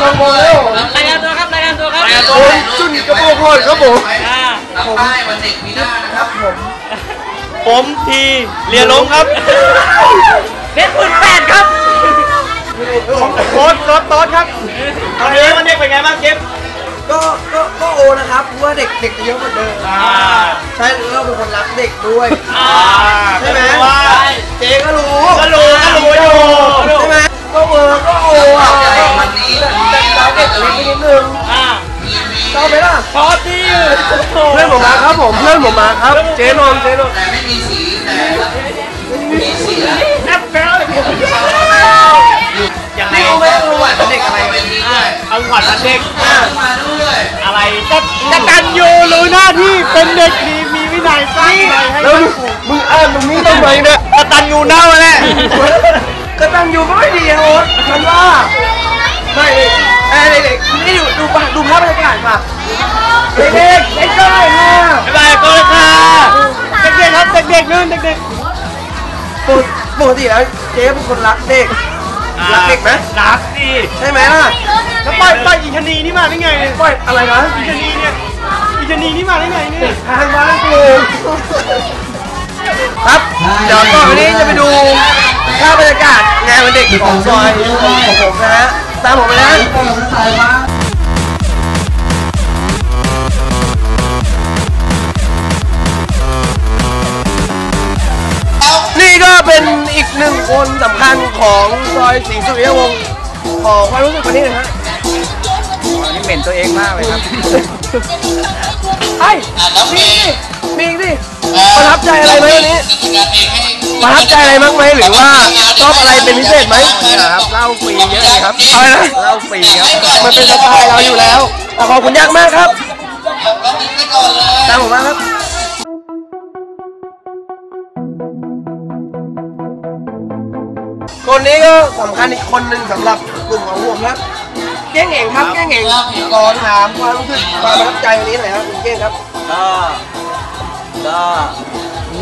ชมโมแล้วรายงานตัวครับรายงานตัวครับผมจุนกระโปรงพอนครับผมอ่าทำป้ายวันเด็กปีหน้านะครับผมทีเรียนลงครับเพชรหมื่นแปดครับโค้ดโค้ดโต๊ดครับตอนนี้วันเด็กเป็นไงบ้างเก็บก็ก็ก็โอนะครับเพราะว่าเด็กเด็กจะเยอะกว่าเดิมอ่าใช่เราเป็นคนรักเด็กด้วยอ่าใช่ไหมว่าเจ๊ก็รู้ก็รู้ก็รู้อยู่ใช่ไหม ก็เวอร์ก็โออะวันนี้แต่เราเด็กเล็กไปนิดนึงอ่าชอบไหมล่ะพอดีเพื่อนผมมาครับผมเพื่อนผมมาครับ เจ๊นนท์เจ๊นนท์แต่ไม่มีสีแต่มีเสียงแอปเปิลยังไงนี่รู้ไหมรู้ว่าเป็นเด็กอะไรเป็นนี้ด้วยเอาขวัญวันเด็กมาด้วยอะไรจะจะกันยูรู้หน้าที่เป็นเด็กดีมีวินัยสร้างใจให้แล้วมึงมึงอ้างมึงนี่ทำไมเนี่ยกตันยูเน่าแหละ กระตันอยู่ก็ไม่ดีนะโอ๊ตฉันว่าไม่เอ้ยเด็กๆนี่ดูดูป่ะดูภาพบรรยากาศป่ะเด็กๆเด็กๆค่ะบ๊ายบายก็เลยค่ะเด็กๆครับเด็กๆนู่นเด็กปกปกติแล้วเจ๊เป็นคนรักเด็กๆรักเด็กไหมรักสิใช่ไหมล่ะแล้วปล่อยปล่อยอีชนีนี่มาได้ไงเนี่ยปล่อยอะไรนะอีชนีเนี่ยอีชนีนี่มาได้ไงเนี่ยทางบ้านกู ครับ เดี๋ยวต่อไปนี้จะไปดูภาพบรรยากาศงานวันเด็กของซอยของผมนะฮะ ตามผมไปนะนี่ก็เป็นอีกหนึ่งคนสำคัญของซอยศรีสุริยวงศ์ขอความรู้สึกวันนี้หนะฮะนี่เหม็นตัวเองมากเลยครับไอ้มีดิ มีดิประทับใจอะไรไหมวันนี้ประทับใจอะไรบ้างไหมหรือว่าชอบอะไรเป็นพิเศษไหมครับเหล้าฟรีเยอะเลยครับอะไรนะเหล้าฟรีครับมันเป็นสไตล์เราอยู่แล้วแต่ขอบคุณยากมากครับก็มิ้นไปก่อนเลยตามผมมาครับคนนี้ก็สำคัญอีกคนหนึ่งสำหรับกลุ่มของผมครับเก้งเองครับเก้งเองขอถามความรู้สึกความประทับใจวันนี้หน่อยครับคุณเก้งครับก็ ก็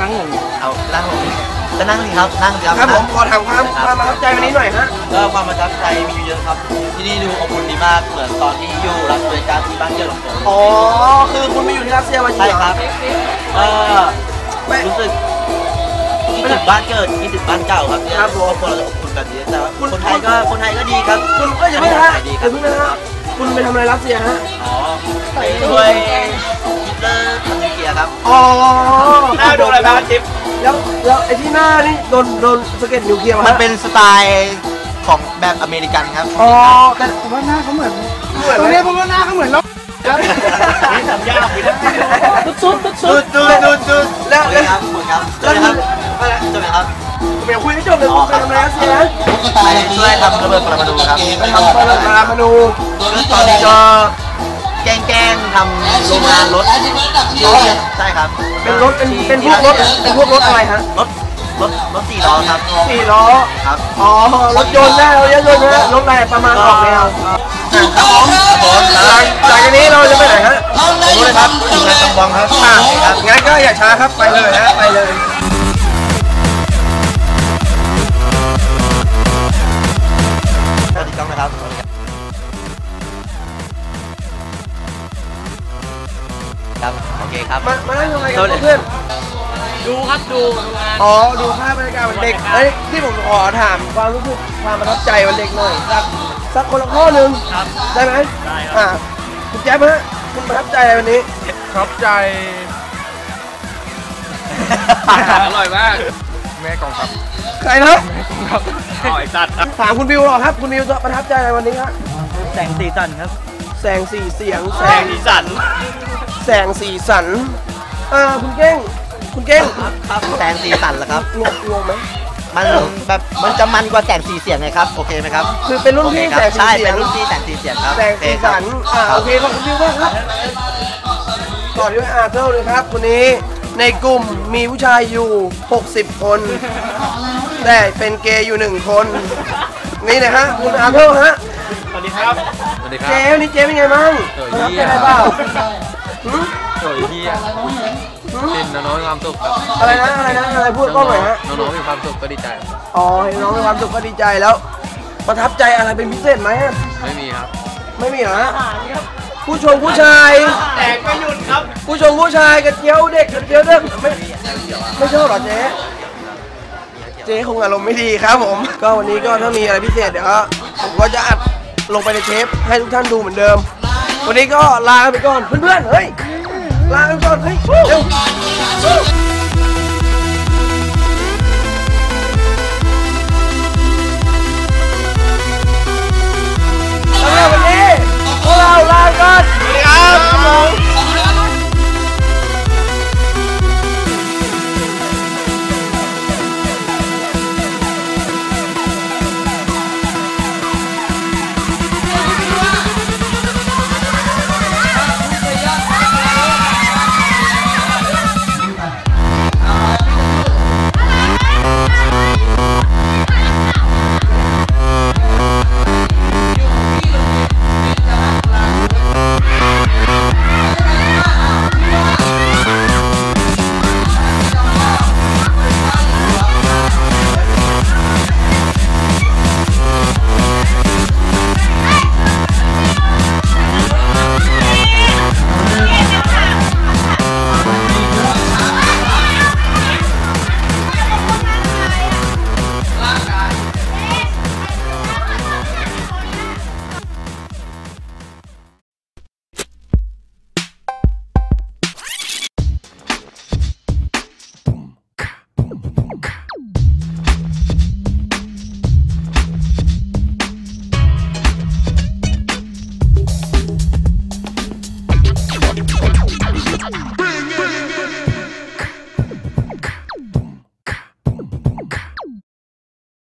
นั่งเอานั่งลงก็นั่งสิครับนั่งสิครับครับผมขอถามความความประทับใจวันนี้หน่อยฮะก็ความประทับใจมีอยู่เยอะครับ ที่นี่ดูอบอุ่นดีมากเหมือนตอนที่อยู่รับบริการที่บ้านเกิดของผมอ๋อคือคุณไปอยู่ที่รัสเซียมาจริใช่งเหรอครับก็รู้สึกคิดถึงบ้านเกิดคิดถึงบ้านเก่าครับเนี่ยครอบครัวเราจะอบอุ่นแบบนี้แต่ว่าคนไทยก็คนไทยก็ดีครับคุณก็อย่าเพิ่งฮะดีอครัย่าบเพิ่งนะฮะคุณไปทำอะไรรัสเซียฮะอ๋อไปช่วยฮิตเลอร์ อ๋อหน้าดูอะไรบ้างจิ๊บแล้วแล้วไอ้ที่หน้านี่โดนโดนสะเก็ดนิวเคลียร์มามันเป็นสไตล์ของแบบอเมริกันครับอ๋อแต่ผมว่าหน้าเขาเหมือนเหมือนเลยผมว่าหน้าเขาเหมือนเราครับนี่ทำยากไปได้สุดๆสุดูดดูดูดูแล้วสวัสแล้ดีวครับคุณครับสแล้วัวสดีคุครับณอะไรสวัสดีครับผมยังคุยไม่จบเลยคุณไปทำอะไรรัสเซียนะไปช่วยทำระเบิดปรมาณูครับไปทำปรมาณูตอนนี้ก็ แกล้งแกล้งทำโรงงานรถใช่ครับเป็นรถเป็นเป็นพวกรถเป็นพวกรถอะไรฮะรถรถรถสี่ล้อครับสี่ล้อครับอ๋อรถยนต์นะรถยนต์นะรถอะไรประมาณออกแนวครับผมผมหลังจากนี้เราจะไปไหนฮะผมเลยครับถึงงานกำบองครับอะงั้นก็อย่าช้าครับไปเลยฮะไปเลย คครับ มามานั่งทำอะไรกันเพื่อนๆดูครับดูดูงาน อ๋อ ดูภาพบรรยากาศวันเด็ก เอ้ย ที่ผมขอถามความรู้สึกความประทับใจวันเด็กหน่อยสักสักคนละข้อหนึ่งครับได้ไหมได้ครับ อ่าคุณแจ๊บฮะคุณประทับใจอะไรวันนี้ ครับใจ อร่อยมากแม่กองครับใครนะอ๋อไอ้สัตว์ถามคุณวิวหรอครับ คุณวิวจะประทับใจอะไรวันนี้ครับ แสงสีสันครับ แสงสีเสียงแสแสงงสีสัน แสงสีสัน อ่าคุณเก้ง คุณเก้งครับแสงสีสันเหรอครับ งงงงไหม มันแบบมันจะมันกว่าแสงสีเสียงไงครับ โอเคไหมครับคือเป็นรุ่นโอเคพี่ครับแสงสีใช่เสีเป็ยนงรุ่นพี่แสงสีเสียงครับแสงสีสัน อ่าโอเคขอบคุณวิวมากครับ ต่อด้วยอาร์เธอร์เลยครับคนนี้ในกลุ่มมีผู้ชายอยู่ 60 คน แต่เป็นเกย์อยู่หนึ่งคน นี่นะฮะคุณอาร์เธอร์ฮะ สวัสดีครับ สวัสดีคเจรับวันนี้เจเป็นไงบ้างเออประทับเยี่ใจยมอะไรเปล่าหืม โอ้ยเฮียหืมเห็นน้องๆมีความสุขครับอะไรนะอะไรนะอะไรพูดกล้องหน่อยฮะน้องๆมีความสุขก็ดีใจครับอ๋อเห็นน้องมีความสุขก็ดีใจแล้ว ประทับใจอะไรเป็นพิเศษไหมอะไม่มีครับ ไม่มีเหรอฮะผู้ชมผู้ชายแตกไม่หยุดครับ ผู้ชมผู้ชายกระเจียวเด็กกระเจียวเด็กไม่ไม่ชอบเหรอเจ๊เจ๊คงอารมณ์ไม่ดีครับผม ก็วันนี้ก็ถ้ามีอะไรพิเศษเดี๋ยวผมก็จะอัดลงไปในเทปให้ทุกท่านดูเหมือนเดิม วันนี้ก็ลาไปก่อนเพื่อนๆเฮ้ยลาไปก่อนเฮ้ย